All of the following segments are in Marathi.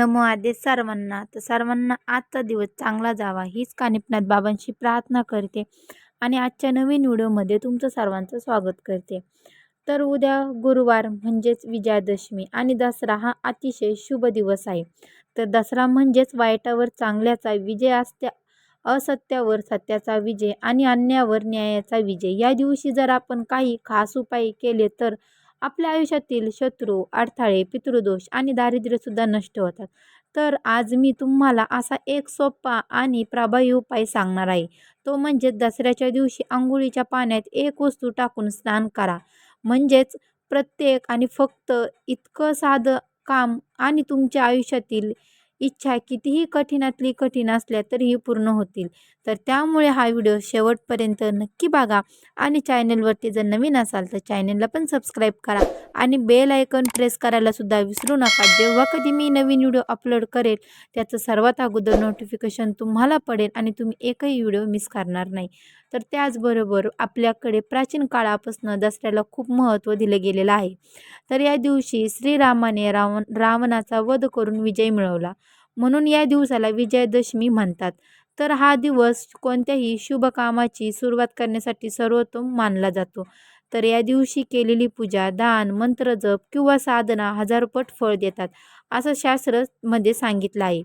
नमो आदेश सर्वांना. तर सर्वांना आजचा दिवस चांगला जावा हीच कानिपनाथ बाबांशी प्रार्थना करते. आणि आजच्या नवीन व्हिडिओमध्ये तुमचं सर्वांचं स्वागत करते. तर उद्या गुरुवार म्हणजेच विजयादशमी आणि दसरा हा अतिशय शुभ दिवस आहे. तर दसरा म्हणजेच वाईटावर चांगल्याचा विजय असत्या असत्यावर सत्याचा विजय आणि अन्यावर न्यायाचा विजय. या दिवशी जर आपण काही खास उपाय केले तर आपल्या आयुष्यातील शत्रू अडथळे पितृदोष आणि दारिद्र्यसुद्धा नष्ट होतात. तर आज मी तुम्हाला असा एक सोपा आणि प्रभावी उपाय सांगणार आहे. तो म्हणजे दसऱ्याच्या दिवशी आंघोळीच्या पाण्यात एक वस्तू टाकून स्नान करा. म्हणजेच प्रत्येक आणि फक्त इतकं साधं काम आणि तुमच्या आयुष्यातील इच्छा कितीही कठीणातली कठीण असल्या तरीही पूर्ण होतील. तर त्यामुळे हा व्हिडिओ शेवटपर्यंत नक्की बघा आणि चॅनलवरती जर नवीन असाल तर चॅनलला पण सबस्क्राईब करा आणि बेल आयकॉन प्रेस करायला सुद्धा विसरू नका. जेव्हा कधी मी नवीन व्हिडिओ अपलोड करेल त्याचं सर्वात अगोदर नोटिफिकेशन तुम्हाला पडेल आणि तुम्ही एकही व्हिडिओ मिस करणार नाही. तर त्याचबरोबर आपल्याकडे प्राचीन काळापासून दसऱ्याला खूप महत्त्व दिलं गेलेलं आहे. तर या दिवशी श्रीरामाने रावण रावणाचा वध करून विजय मिळवला. म्हणून या दिवसाला विजयादशमी म्हणतात. तर हा दिवस कोणत्याही शुभ कामाची सुरुवात करण्यासाठी सर्वोत्तम मानला जातो. तर या दिवशी केलेली पूजा दान मंत्रजप किंवा साधना हजारपट फळ देतात असं शास्त्रमध्ये सांगितलं आहे.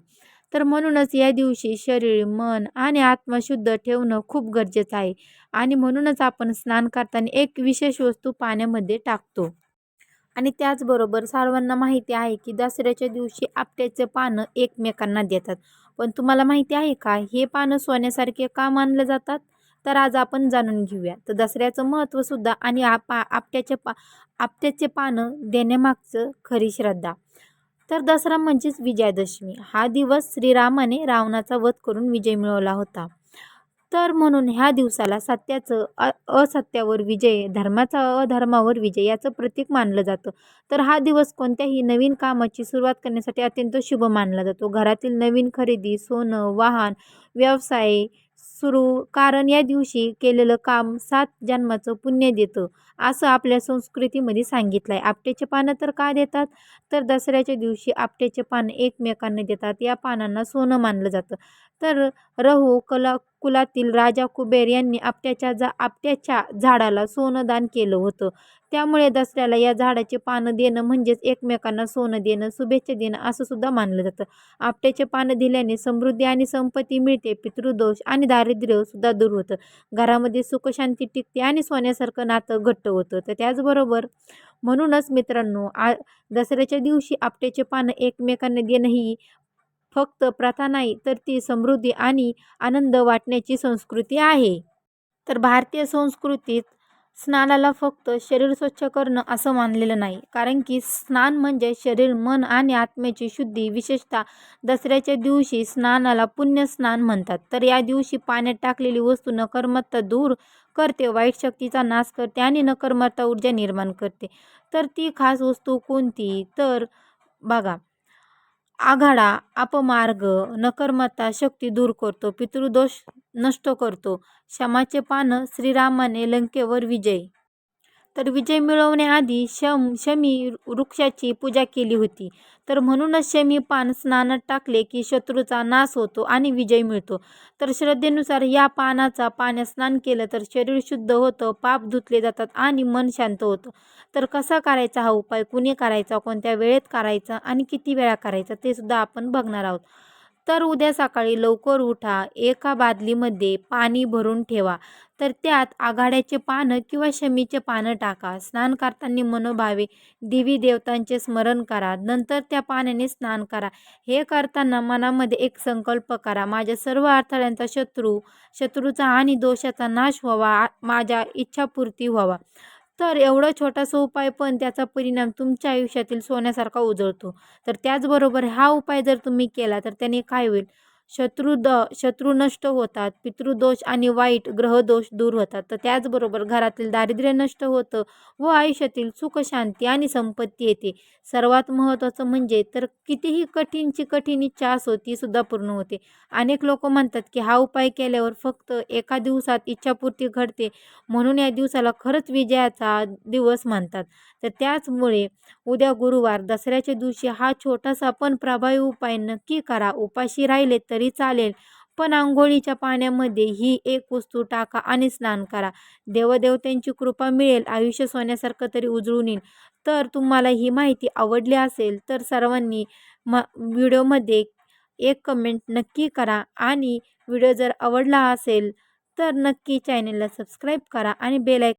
तर म्हणूनच या दिवशी शरीर मन आणि आत्मा शुद्ध ठेवणं खूप गरजेचं आहे. आणि म्हणूनच आपण स्नान करताना एक विशेष वस्तू पाण्यामध्ये टाकतो. आणि त्याचबरोबर सर्वांना माहिती आहे की दसऱ्याच्या दिवशी आपट्याचे पानं एकमेकांना देतात. पण तुम्हाला माहिती आहे का? हे पानं सोन्यासारखे का मानले जातात? तर आज आपण जाणून घेऊया. तर दसऱ्याचं महत्त्वसुद्धा आणि आपा आपट्याचे पा आपट्याचे पानं देण्यामागचं खरी श्रद्धा. तर दसरा म्हणजेच विजयादशमी. हा दिवस श्रीरामाने रावणाचा वध करून विजय मिळवला होता. तर म्हणून ह्या दिवसाला सत्याचं अ असत्यावर विजय धर्माचा अधर्मावर विजय याचं प्रतीक मानलं जातं. तर हा दिवस कोणत्याही नवीन कामाची सुरुवात करण्यासाठी अत्यंत शुभ मानला जातो. घरातील नवीन खरेदी सोनं वाहन व्यवसाय सुरू कारण या दिवशी केलेलं काम सात जन्माचं पुण्य देतं असं आपल्या संस्कृतीमध्ये सांगितलं आहे आपट्याचे पानं तर का देतात? तर दसऱ्याच्या दिवशी आपट्याचे पानं एकमेकांना देतात. या पानांना सोनं मानलं जातं. तर रहू कला कुलातील राजा कुबेर यांनी आपट्याच्या जा आपट्याच्या झाडाला सोनं दान केलं होतं. त्यामुळे दसऱ्याला या झाडाचे पानं देणं म्हणजेच एकमेकांना सोनं देणं शुभेच्छा देणं असं सुद्धा मानलं जातं. आपट्याचे पानं दिल्याने समृद्धी आणि संपत्ती मिळते पितृदोष आणि दारिद्र्य सुद्धा दूर होतं. घरामध्ये सुखशांती टिकते आणि सोन्यासारखं नातं घट्ट होतं. तर त्याचबरोबर म्हणूनच मित्रांनो आ दसऱ्याच्या दिवशी आपट्याचे पानं एकमेकांना देणं ही फक्त प्रथा नाही तर ती समृद्धी आणि आनंद वाटण्याची संस्कृती आहे. तर भारतीय संस्कृतीत स्नानाला फक्त शरीर स्वच्छ करणं असं मानलेलं नाही कारण की स्नान म्हणजे शरीर मन आणि आत्म्याची शुद्धी. विशेषतः दसऱ्याच्या दिवशी स्नानाला पुण्यस्नान म्हणतात. तर या दिवशी पाण्यात टाकलेली वस्तू नकर्मत्ता दूर करते वाईट शक्तीचा नाश करते आणि नकर्मत्ता ऊर्जा निर्माण करते. तर ती खास वस्तू कोणती? तर बघा आघाडा अपमार्ग नकर्मता शक्ती दूर करतो पितृदोष नष्ट करतो. क्षमाचे पानं श्रीरामाने लंकेवर विजय. तर विजय मिळवण्याआधी शम शमी वृक्षाची पूजा केली होती. तर म्हणूनच शमी पान स्नानात टाकले की शत्रूचा नाश होतो आणि विजय मिळतो. तर श्रद्धेनुसार या पानाचा पाण्यात स्नान केलं तर शरीर शुद्ध होतं पाप धुतले जातात आणि मन शांत होतं. तर कसा करायचा हा उपाय कुणी करायचा कोणत्या वेळेत करायचा आणि किती वेळा करायचा ते सुद्धा आपण बघणार आहोत. तर उद्या सकाळी लवकर उठा एका बादलीमध्ये पाणी भरून ठेवा. तर त्यात आघाड्याचे पानं किंवा शमीचे पानं टाका. स्नान करताना मनोभावे देवी देवतांचे स्मरण करा. नंतर त्या पाण्याने स्नान करा. हे करताना मनामध्ये एक संकल्प करा. माझ्या सर्व अडथळ्यांचा शत्रू शत्रूचा आणि दोषाचा नाश व्हावा. माझ्या इच्छापूर्ती व्हावा. तर एवढा छोटासा उपाय पण त्याचा परिणाम तुमच्या आयुष्यातील सोन्यासारखा उजळतो. तर त्याचबरोबर हा उपाय जर तुम्ही केला तर त्याने काय होईल? शत्रुद शत्रू नष्ट होतात पितृदोष आणि वाईट ग्रहदोष दूर होतात. तर त्याचबरोबर घरातील दारिद्र्य नष्ट होतं व आयुष्यातील सुख शांती आणि संपत्ती येते. सर्वात महत्त्वाचं म्हणजे तर कितीही कठीणची कठीण इच्छा असो ती सुद्धा पूर्ण होते. अनेक लोक म्हणतात की हा उपाय केल्यावर फक्त एका दिवसात इच्छापूर्ती घडते. म्हणून या दिवसाला खरंच विजयाचा दिवस मानतात तर त्याचमुळे उद्या गुरुवार दसऱ्याच्या दिवशी हा छोटासा पण प्रभावी उपाय नक्की करा. उपाशी राहिले तर तरी चालेल. पण आंघोळीच्या पाण्यामध्ये ही एक वस्तू टाका आणि स्नान करा. देवदेवतांची कृपा मिळेल. आयुष्य सोन्यासारखं तरी उजळून येईल. तर तुम्हाला ही माहिती आवडली असेल तर सर्वांनी म व्हिडिओमध्ये एक कमेंट नक्की करा आणि व्हिडिओ जर आवडला असेल तर नक्की चॅनलला सबस्क्राईब करा आणि बेलाय